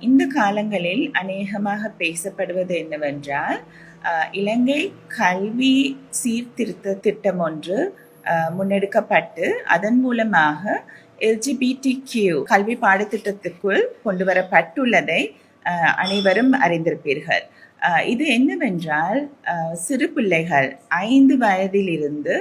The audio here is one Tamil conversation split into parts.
இந்த காலங்களில் அநேகமாக பேசப்படுவது என்னவென்றால் இலங்கை கல்வி சீர்திருத்த திட்டம் ஒன்று முன்னெடுக்கப்பட்டு அதன் மூலமாக எல்ஜிபிடி கியூ கல்வி பாடத்திட்டத்திற்குள் கொண்டு வரப்பட்டுள்ளதை அனைவரும் அறிந்திருப்பீர்கள். இது என்னவென்றால் சிறு பிள்ளைகள் ஐந்து வயதிலிருந்து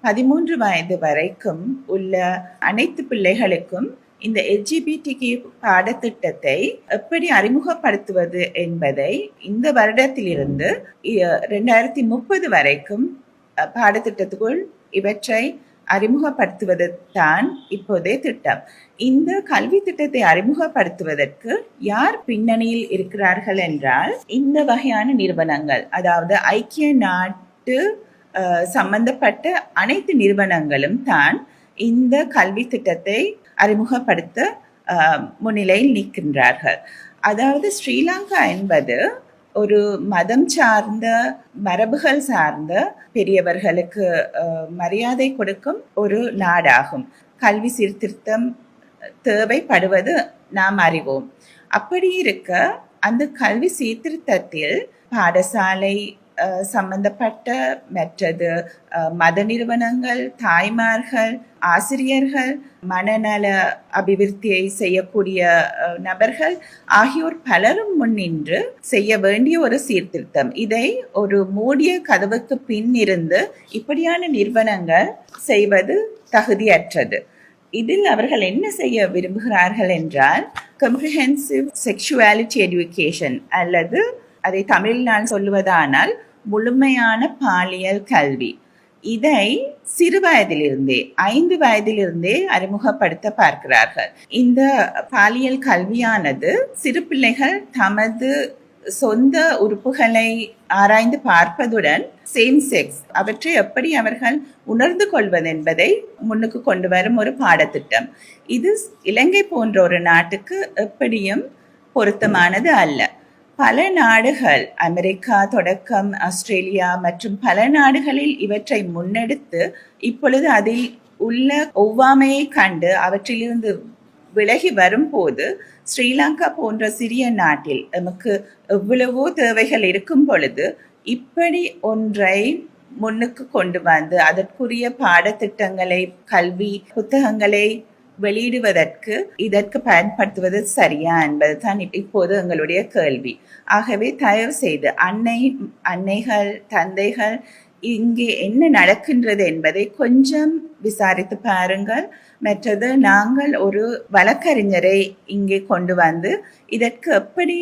பதிமூன்று வயது வரைக்கும் உள்ள அனைத்து பிள்ளைகளுக்கும் இந்த எல்ஜிபிடிக்கு பாடத்திட்டத்தை எப்படி அறிமுகப்படுத்துவது என்பதை இந்த வருடத்திலிருந்து ரெண்டாயிரத்தி முப்பது வரைக்கும் பாடத்திட்டத்துக்குள் இவற்றை அறிமுகப்படுத்துவது தான் இப்போதைய திட்டம். இந்த கல்வி திட்டத்தை அறிமுகப்படுத்துவதற்கு யார் பின்னணியில் இருக்கிறார்கள் என்றால் இந்த வகையான நிறுவனங்கள் அதாவது ஐக்கிய நாட்டு சம்பந்தப்பட்ட அனைத்து நிறுவனங்களும் தான் இந்த கல்வி திட்டத்தை அறிமுகப்படுத்த முன்னிலையில் நிற்கின்றார்கள். அதாவது ஸ்ரீலங்கா என்பது ஒரு மதம் சார்ந்த மரபுகள் சார்ந்த பெரியவர்களுக்கு மரியாதை கொடுக்கும் ஒரு நாடாகும். கல்வி சீர்திருத்தம் தேவைப்படுவது நாம் அறிவோம். அப்படி இருக்க அந்த கல்வி சீர்திருத்தத்தில் பாடசாலை சம்பந்தப்பட்ட மற்றது மத நிறுவனங்கள் தாய்மார்கள் ஆசிரியர்கள் மனநல அபிவிருத்தியை செய்யக்கூடிய நபர்கள் ஆகியோர் பலரும் முன்னின்று செய்ய வேண்டிய ஒரு சீர்திருத்தம். இதை ஒரு மூடிய கதவுக்கு பின் இருந்து இப்படியான நிறுவனங்கள் செய்வது தகுதியற்றது. இதில் அவர்கள் என்ன செய்ய விரும்புகிறார்கள் என்றால் கம்ப்ரிஹென்சிவ் செக்ஷுவாலிட்டி எஜுகேஷன் அல்லது அதை தமிழ் நான் சொல்லுவதானால் முழுமையான பாலியல் கல்வி. இதை சிறு வயதிலிருந்தே ஐந்து வயதிலிருந்தே அறிமுகப்படுத்த பார்க்கிறார்கள். இந்த பாலியல் கல்வியானது சிறு பிள்ளைகள் தமது சொந்த உறுப்புகளை ஆராய்ந்து பார்ப்பதுடன் சேம் செக்ஸ் அவற்றை எப்படி அவர்கள் உணர்ந்து கொள்வது என்பதை முன்னுக்கு கொண்டு வரும் ஒரு பாடத்திட்டம். இது இலங்கை போன்ற ஒரு நாட்டுக்கு எப்படியும் பொருத்தமானது அல்ல. பல நாடுகள் அமெரிக்கா தொடக்கம் ஆஸ்திரேலியா மற்றும் பல நாடுகளில் இவற்றை முன்னெடுத்து இப்பொழுது அதில் உள்ள ஒவ்வாமையை கண்டு அவற்றிலிருந்து விலகி வரும்போது ஸ்ரீலங்கா போன்ற சிறிய நாட்டில் நமக்கு எவ்வளவோ தேவைகள் இருக்கும் பொழுது இப்படி ஒன்றை முன்னுக்கு கொண்டு வந்து அதற்குரிய பாடத்திட்டங்களை கல்வி புத்தகங்களை வெளியிடுவதற்கு இதற்கு பயன்படுத்துவது சரியா என்பதுதான் இப்போது எங்களுடைய கேள்வி. ஆகவே தயவு செய்து அன்னை அன்னைகள் தந்தைகள் இங்கே என்ன நடக்கின்றது என்பதை கொஞ்சம் விசாரித்து பாருங்கள். மற்றது நாங்கள் ஒரு வழக்கறிஞரை இங்கே கொண்டு வந்து இதற்கு எப்படி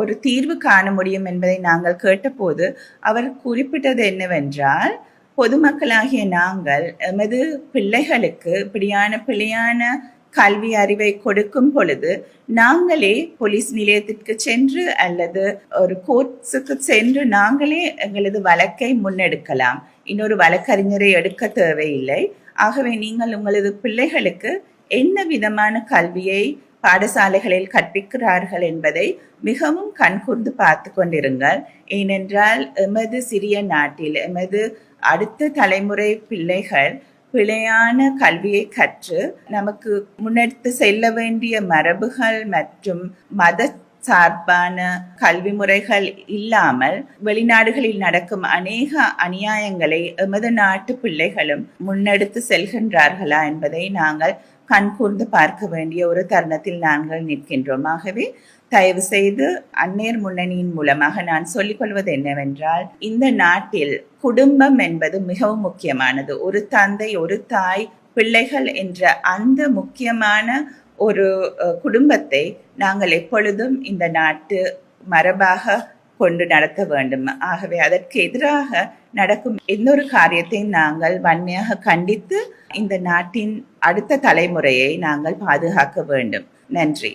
ஒரு தீர்வு காண முடியும் என்பதை நாங்கள் கேட்டபோது அவர் குறிப்பிட்டது என்னவென்றால் பொதுமக்களாகிய நாங்கள் எமது பிள்ளைகளுக்கு இப்படியான பிழையான கல்வி அறிவை கொடுக்கும் பொழுது நாங்களே போலீஸ் நிலையத்திற்கு சென்று அல்லது ஒரு கோர்ட்ஸுக்கு சென்று நாங்களே எங்களது வழக்கை முன்னெடுக்கலாம். இன்னொரு வழக்கறிஞரை எடுக்க தேவையில்லை. ஆகவே நீங்கள் உங்களது பிள்ளைகளுக்கு என்ன விதமான கல்வியை பாடசாலைகளில் கற்பிக்கிறார்கள் என்பதை மிகவும் கண்கூர்ந்து பார்த்து கொண்டிருங்கள். ஏனென்றால் எமது சிறிய நாட்டில் எமது அடுத்த தலைமுறை பிள்ளைகள் பிழையான கல்வியை கற்று நமக்கு முன்னெடுத்து செல்ல வேண்டிய மரபுகள் மற்றும் மத சார்பான கல்வி முறைகள் இல்லாமல் வெளிநாடுகளில் நடக்கும் அநேக அநியாயங்களை எமது நாட்டு பிள்ளைகளும் முன்னெடுத்து செல்கின்றார்களா என்பதை நாங்கள் கண்கூர்ந்து பார்க்க வேண்டிய ஒரு தருணத்தில் நாங்கள் நிற்கின்றோம். ஆகவே தயவு செய்து அந்நேர் முன்னணியின் மூலமாக நான் சொல்லிக்கொள்வது என்னவென்றால் இந்த நாட்டில் குடும்பம் என்பது மிகவும் முக்கியமானது. ஒரு தந்தை ஒரு தாய் பிள்ளைகள் என்ற அந்த முக்கியமான ஒரு குடும்பத்தை நாங்கள் எப்பொழுதும் இந்த நாட்டு மரபாக கொண்டு நடத்த வேண்டும். ஆகவே அதற்கு எதிராக நடக்கும் எந்த ஒரு காரியத்தையும் நாங்கள் வன்மையாக கண்டித்து இந்த நாட்டின் அடுத்த தலைமுறையை நாங்கள் பாதுகாக்க வேண்டும். நன்றி.